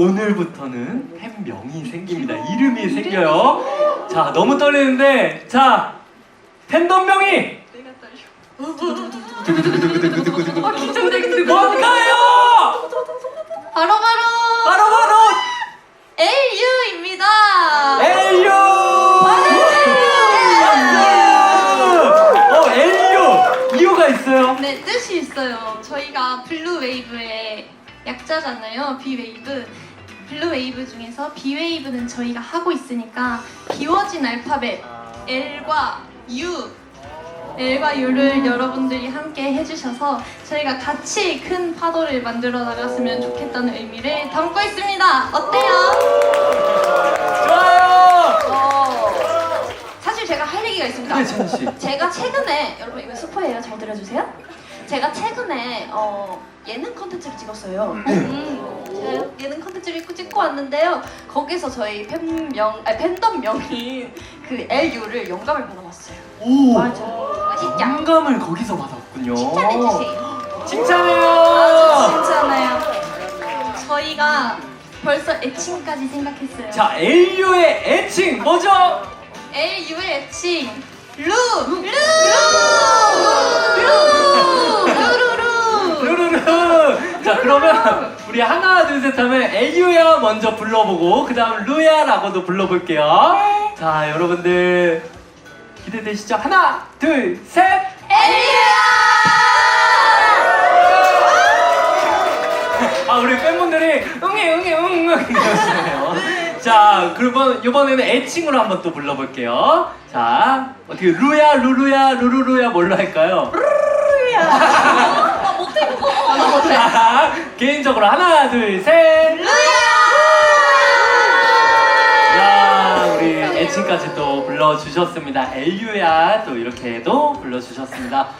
오늘부터는 팬명이 생깁니다. 이름이 생겨요. 자, 너무 떨리는데, 자, 팬덤명이 내가 떨려. 두구두구두구두구두구두구. 아 긴장되는데. 뭔가요? 바로 바로 바로 바로 LU입니다. 엘유! 어, 엘유! 이유가 있어요. 네 뜻이 있어요. 저희가 블루 웨이브의 약자잖아요. B 웨이브. 블루 웨이브 중에서 B 웨이브는 저희가 하고 있으니까 비워진 알파벳 L과 U L과 U를 여러분들이 함께 해주셔서 저희가 같이 큰 파도를 만들어 나갔으면 좋겠다는 의미를 담고 있습니다. 어때요? 좋아요! 어, 사실 제가 할 얘기가 있습니다. 네, 씨. 제가 최근에 여러분 이거 스포예요. 잘 들어주세요. 제가 최근에 어, 예능 컨텐츠를 찍었어요. 네. 음, 제가 예능 컨텐츠를 찍고, 찍고 왔는데요. 거기서 저희 팬명, 아니 팬덤 명인 그 LU를 영감을 받아봤어요. 오! 맞아. 맛있죠? 영감을 거기서 받았군요. 칭찬해주세요. 칭찬해요! 진짜네요. 저희가 벌써 애칭까지 생각했어요. 자, 엘유의 애칭 뭐죠? LU의 애칭 루! 루! 루! 루루루! 루루루. 자, 그러면 우리 하나, 둘, 셋 하면 엘유야 먼저 불러보고, 그 다음 루야라고도 불러볼게요. 자, 여러분들 기대되시죠? 하나, 둘, 셋! 아, 우리 팬분들이 응애, 응애, 응, 응 이러시네요. 자, 그러면 이번에는 애칭으로 한번 또 불러볼게요. 자, 어떻게 루야, 루루야, 루루루야 뭘로 할까요? 나 못해 그거 나 못해 자, 개인적으로 하나, 둘, 셋! 야, 우리 애칭까지 또 불러주셨습니다. 엘유야 또 이렇게도 불러주셨습니다.